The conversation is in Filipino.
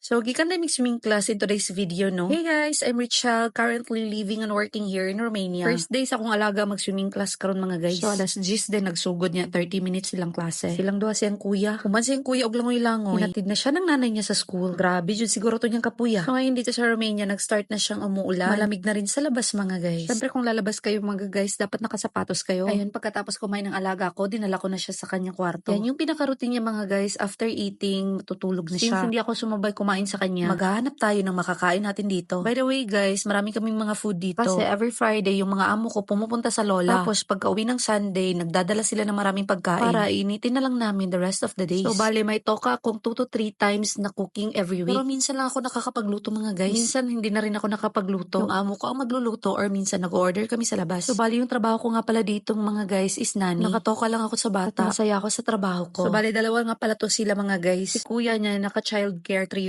So, gikan na swimming class in today's video, no? Hey guys, I'm Richelle, currently living and working here in Romania. First day sa akong alaga mag-swimming class karon mga guys. So, alas 10 din nagsugod niya, 30 minutes silang klase. Silang duha siyang kuya. Kuman siyang kuya og langoy-langoy. Hinatid na siya ng nanay niya sa school. Grabe, jud siguro to niyang kapuya. So, ngayon dito sa Romania, nag-start na siyang umuulan. Malamig na rin sa labas mga guys. Siyempre kung lalabas kayo mga guys, dapat nakasapatos kayo. Ayun, pagkatapos kumain ng alaga ko, dinala ko na siya sa kanyang kwarto. Yan yung pinaka-routine niya mga guys, after eating, tutulog na siya. Since hindi ako sumabay kumain sa kanya, maghahanap tayo ng makakain natin dito. By the way guys, marami kaming mga food dito. Kasi every Friday, yung mga amo ko pumupunta sa Lola. Tapos pagka uwi ng Sunday, nagdadala sila ng maraming pagkain. Para initin na lang namin the rest of the days. So bale, may toka akong 2 to 3 times na cooking every week. Pero minsan lang ako nakakapagluto mga guys. Minsan hindi na rin ako nakapagluto. Yung amo ko ang magluluto or minsan nag-order kami sa labas. So bale, yung trabaho ko nga pala dito mga guys is nani. Nakatoka lang ako sa bata. At masaya ako sa trabaho ko. So bale, dalawa nga pala to sila mga guys. Si kuya niya naka-child care 3